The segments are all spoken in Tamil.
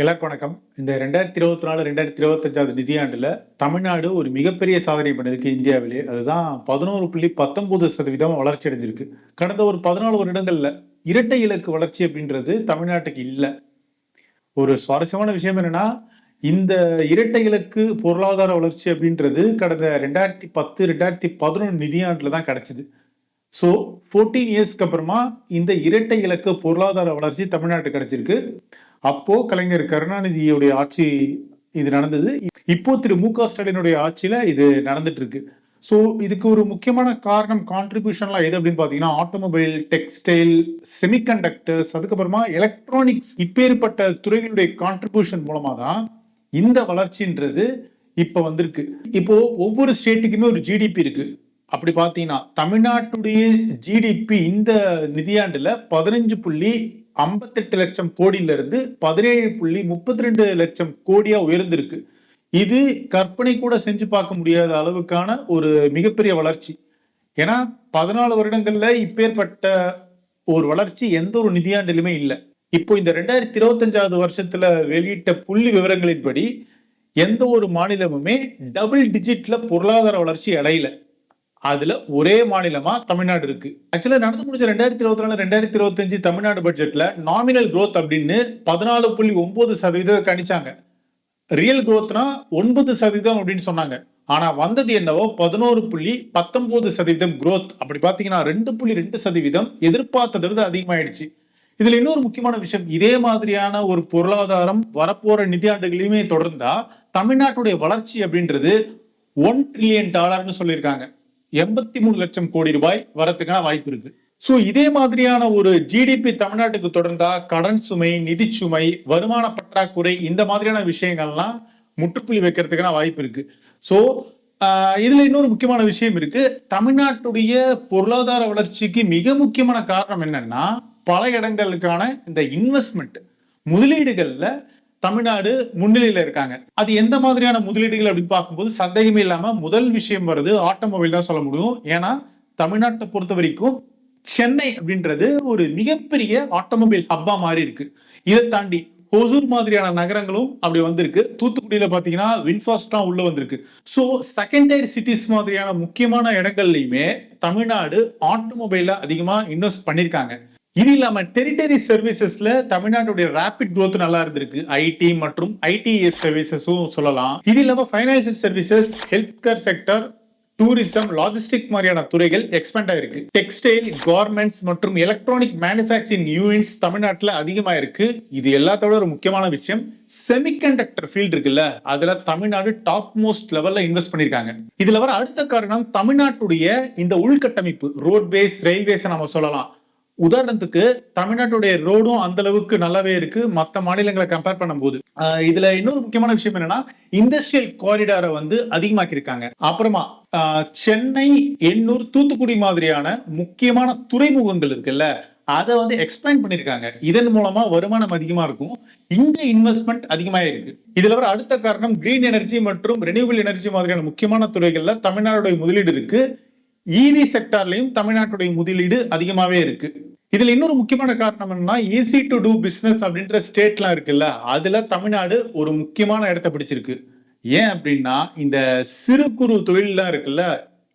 எல்லாருக்கும் வணக்கம். இந்த ரெண்டாயிரத்தி இருபத்தி நாலு ரெண்டாயிரத்தி இருபத்தஞ்சாவது நிதியாண்டுல தமிழ்நாடு ஒரு மிகப்பெரிய சாதனை பண்ணிருக்கு இந்தியாவிலே. அதுதான் பதினோரு புள்ளி பத்தொன்பது சதவீதம் வளர்ச்சி அடைஞ்சிருக்கு. கடந்த ஒரு பதினாலு வருடங்கள்ல இரட்டை இலக்கு வளர்ச்சி அப்படின்றது தமிழ்நாட்டுக்கு இல்லை. ஒரு சுவாரஸ்யமான விஷயம் என்னன்னா இந்த இரட்டை இலக்கு பொருளாதார வளர்ச்சி அப்படின்றது கடந்த ரெண்டாயிரத்தி பத்து ரெண்டாயிரத்தி பதினொன்று நிதியாண்டில் தான் கிடச்சிது. ஸோ ஃபோர்டீன் இயர்ஸ்க்கு அப்புறமா இந்த இரட்டை இலக்கு பொருளாதார வளர்ச்சி தமிழ்நாட்டுக்கு கிடைச்சிருக்கு. அப்போ கலைஞர் கருணாநிதியுடைய ஆட்சி இது நடந்தது. இப்போ திரு மு க ஸ்டாலினுடைய ஆட்சியில இது நடந்துட்டு இருக்கு ஸோ இதுக்கு ஒரு முக்கியமான காரணம் கான்ட்ரிபியூஷன்லாம் எது அப்படின்னு பார்த்தீங்கன்னா ஆட்டோமொபைல் டெக்ஸ்டைல் செமிகண்டக்டர்ஸ் அதுக்கப்புறமா எலக்ட்ரானிக்ஸ் இப்பேற்பட்ட துறைகளுடைய கான்ட்ரிபியூஷன் மூலமாக தான் இந்த வளர்ச்சின்றது இப்போ வந்திருக்கு. இப்போ ஒவ்வொரு ஸ்டேட்டுக்குமே ஒரு ஜிடிபி இருக்கு. அப்படி பார்த்தீங்கன்னா தமிழ்நாட்டுடைய ஜிடிபி இந்த நிதியாண்டில் பதினஞ்சு புள்ளி ஐம்பத்தெட்டு லட்சம் கோடியிலிருந்து பதினேழு புள்ளி முப்பத்தி ரெண்டு லட்சம் கோடியா உயர்ந்திருக்கு. இது கற்பனை கூட செஞ்சு பார்க்க முடியாத அளவுக்கான ஒரு மிகப்பெரிய வளர்ச்சி. ஏன்னா பதினாலு வருடங்கள்ல இப்பேற்பட்ட ஒரு வளர்ச்சி எந்த ஒரு நிதியாண்டிலுமே இல்லை. இப்போ இந்த ரெண்டாயிரத்தி இருபத்தஞ்சாவது வருஷத்துல வெளியிட்ட புள்ளி விவரங்களின்படி எந்த ஒரு மாநிலமுமே டபுள் டிஜிட்ல பொருளாதார வளர்ச்சி அடையல. அதுல ஒரே மாநிலமா தமிழ்நாடு இருக்கு. ஆக்சுவலா நடந்து முடிஞ்ச ரெண்டாயிரத்தி இருபத்தி நாலு ரெண்டாயிரத்தி இருபத்தஞ்சு தமிழ்நாடு பட்ஜெட்ல நாமினல் குரோத் அப்படின்னு பதினாலு புள்ளி ஒன்பது சதவீதம் கணிச்சாங்க ரியல் குரோத்னா ஒன்பது சதவீதம் அப்படின்னு சொன்னாங்க. ஆனா வந்தது என்னவோ பதினோரு புள்ளி பத்தொன்பது சதவீதம் குரோத் அப்படி பாத்தீங்கன்னா ரெண்டு புள்ளி ரெண்டு சதவீதம் எதிர்பார்த்ததை விட அதிகமாயிடுச்சு. இதுல இன்னொரு முக்கியமான விஷயம் இதே மாதிரியான ஒரு பொருளாதாரம் வரப்போற நிதியாண்டுகளையுமே தொடர்ந்தா தமிழ்நாட்டுடைய வளர்ச்சி அப்படின்றது ஒன் ட்ரில்லியன் டாலர்னு சொல்லியிருக்காங்க. எண்பத்தி மூணு லட்சம் கோடி ரூபாய் வரதுக்கான வாய்ப்பு இருக்கு. ஸோ இதே மாதிரியான ஒரு ஜிடிபி தமிழ்நாட்டுக்கு தொடர்ந்தா கடன் சுமை நிதி சுமை வருமான பற்றாக்குறை இந்த மாதிரியான விஷயங்கள்லாம் முற்றுப்புள்ளி வைக்கிறதுக்கான வாய்ப்பு இருக்கு. ஸோ இதுல இன்னொரு முக்கியமான விஷயம் இருக்கு. தமிழ்நாட்டுடைய பொருளாதார வளர்ச்சிக்கு மிக முக்கியமான காரணம் என்னன்னா பல இடங்களுக்கான இந்த இன்வெஸ்ட்மெண்ட் முதலீடுகள்ல தமிழ்நாடு முன்னிலையில இருக்காங்க. அது எந்த மாதிரியான முதலீடுகள் அப்படின்னு பார்க்கும்போது சந்தேகமே இல்லாம முதல் விஷயம் வருது ஆட்டோமொபைல் தான் சொல்ல முடியும். ஏன்னா தமிழ்நாட்டை பொறுத்த வரைக்கும் சென்னை அப்படின்றது ஒரு மிகப்பெரிய ஆட்டோமொபைல் ஹப்பா மாதிரி இருக்கு. இதை தாண்டி ஹொசூர் மாதிரியான நகரங்களும் அப்படி வந்திருக்கு. தூத்துக்குடியில பாத்தீங்கன்னா வின்ஃபாஸ்டா உள்ள வந்திருக்கு. ஸோ செகண்டரி சிட்டிஸ் மாதிரியான முக்கியமான இடங்கள்லையுமே தமிழ்நாடு ஆட்டோமொபைல அதிகமா இன்வெஸ்ட் பண்ணியிருக்காங்க. இது இல்லாம டெரிட்டரி சர்வீசஸ்ல தமிழ்நாட்டுடைய ரேபிட் குரோத் நல்லா இருந்திருக்கு. ஐடி மற்றும் ஐடிஎஸ் சர்வீசஸும் சொல்லலாம். இது இல்லாம financial services health care sector tourism logistic மாதிரியான துறைகள் எக்ஸ்பேண்ட் ஆயிருக்கு. டெக்ஸ்டைல் கார்மெண்ட்ஸ் மற்றும் எலக்ட்ரானிக் மேனுஃபேக்சரிங் யூனிட்ஸ் தமிழ்நாட்டில் அதிகமாக இருக்கு. இது எல்லாத்தோட ஒரு முக்கியமான விஷயம். செமிகண்டக்டர் ஃபீல்டு இருக்குல்ல அதுல தமிழ்நாடு டாப் மோஸ்ட் லெவல்ல இன்வெஸ்ட் பண்ணிருக்காங்க. இதுல வர அடுத்த காரணம் தமிழ்நாட்டுடைய இந்த உள்கட்டமைப்பு ரோட்வேஸ் ரயில்வேஸ் நம்ம சொல்லலாம். உதாரணத்துக்கு தமிழ்நாட்டுடைய ரோடும் அந்த அளவுக்கு நல்லாவே இருக்கு. மற்ற மாநிலங்களை கம்பேர் பண்ணும்போது. இதுல இன்னொரு முக்கியமான விஷயம் என்னன்னா இண்டஸ்ட்ரியல் காரிடாரை வந்து அதிகமாக்கியிருக்காங்க. அப்புறமா சென்னை எண்ணூர் தூத்துக்குடி மாதிரியான முக்கியமான துறைமுகங்கள் இருக்குல்ல அதை வந்து எக்ஸ்பேண்ட் பண்ணியிருக்காங்க. இதன் மூலமா வருமானம் அதிகமா இருக்கும். இங்க இன்வெஸ்ட்மெண்ட் அதிகமாக இருக்கு. இதுல வர அடுத்த காரணம் கிரீன் எனர்ஜி மற்றும் ரெனியூபிள் எனர்ஜி மாதிரியான முக்கியமான துறைகள்ல தமிழ்நாடுடைய முதலீடு இருக்கு. இவி செக்டார்லயும் தமிழ்நாட்டுடைய முதலீடு அதிகமாவே இருக்கு. இதுல இன்னொரு முக்கியமான காரணம் என்னன்னா ஈஸி டு டூ பிசினஸ் அப்படின்ற ஸ்டேட்லாம் இருக்குல்ல அதுல தமிழ்நாடு ஒரு முக்கியமான இடத்த பிடிச்சிருக்கு. ஏன் அப்படின்னா இந்த சிறு குறு தொழில்லாம் இருக்குல்ல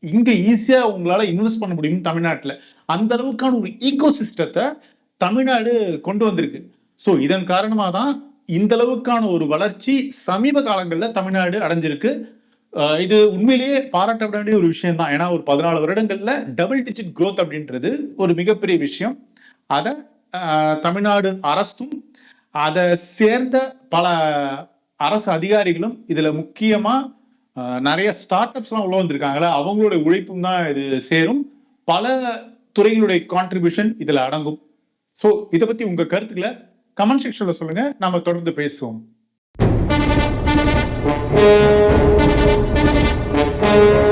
இங்க ஈஸியா உங்களால இன்வெஸ்ட் பண்ண முடியும் தமிழ்நாட்டுல. அந்த அளவுக்கான ஒரு ஈகோ சிஸ்டத்தை தமிழ்நாடு கொண்டு வந்திருக்கு. ஸோ இதன் காரணமாக தான் இந்த அளவுக்கான ஒரு வளர்ச்சி சமீப காலங்களில் தமிழ்நாடு அடைஞ்சிருக்கு. இது உண்மையிலேயே பாராட்டப்பட வேண்டிய ஒரு விஷயம் தான் ஏன்னா ஒரு பதினாலு வருடங்கள்ல டபுள் டிஜிட் க்ரோத் அப்படின்றது ஒரு மிகப்பெரிய விஷயம். அதை தமிழ்நாடு அரசும் அதை சேர்ந்த பல அரசு அதிகாரிகளும் இதுல முக்கியமா நிறைய ஸ்டார்ட் அப்ஸ்லாம் உள்ள வந்திருக்காங்களா அவங்களுடைய உழைப்பும் தான் இது சேரும். பல துறைகளுடைய கான்ட்ரிபியூஷன் இதுல அடங்கும். ஸோ இதை பத்தி உங்க கருத்துக்களை கமெண்ட் செக்ஷன்ல சொல்லுங்க. நம்ம தொடர்ந்து பேசுவோம். Thank you.